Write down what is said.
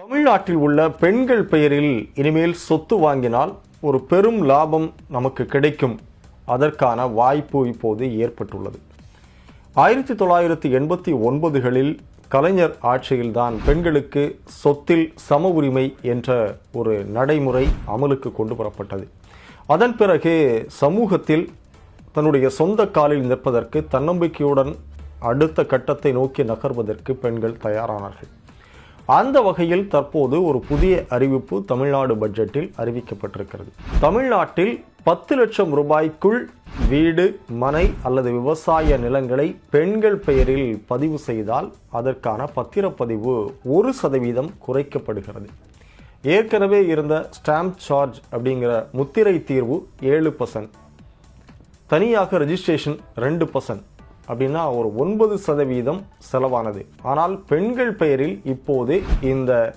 தமிழ்நாட்டில் உள்ள பெண்கள் பெயரில் இனிமேல் சொத்து வாங்கினால் ஒரு பெரும் லாபம் நமக்கு கிடைக்கும். அதற்கான வாய்ப்பு இப்போது ஏற்பட்டுள்ளது. ஆயிரத்தி தொள்ளாயிரத்தி எண்பத்தி ஒன்பதுகளில் கலைஞர் ஆட்சியில்தான் பெண்களுக்கு சொத்தில் சம உரிமை என்ற ஒரு நடைமுறை அமலுக்கு கொண்டு வரப்பட்டது. அதன் பிறகு சமூகத்தில் தன்னுடைய சொந்த காலில் நிற்பதற்கு தன்னம்பிக்கையுடன் அடுத்த கட்டத்தை நோக்கி நகர்வதற்கு பெண்கள் தயாரானார்கள். அந்த வகையில் தற்போது ஒரு புதிய அறிவிப்பு தமிழ்நாடு பட்ஜெட்டில் அறிவிக்கப்பட்டிருக்கிறது. தமிழ்நாட்டில் பத்து லட்சம் ரூபாய்க்குள் வீடு மனை அல்லது விவசாய நிலங்களை பெண்கள் பெயரில் பதிவு செய்தால் அதற்கான பத்திரப்பதிவு ஒரு சதவீதம் குறைக்கப்படுகிறது. ஏற்கனவே இருந்த ஸ்டாம்ப் சார்ஜ் அப்படிங்கிற முத்திரை தீர்வு ஏழு பர்சன்ட் தனியாக ரெஜிஸ்ட்ரேஷன் ரெண்டு பர்சன்ட் அப்படின்னா ஒரு ஒன்பது சதவீதம் செலவானது. ஆனால் பெண்கள் பெயரில் இப்போது இந்த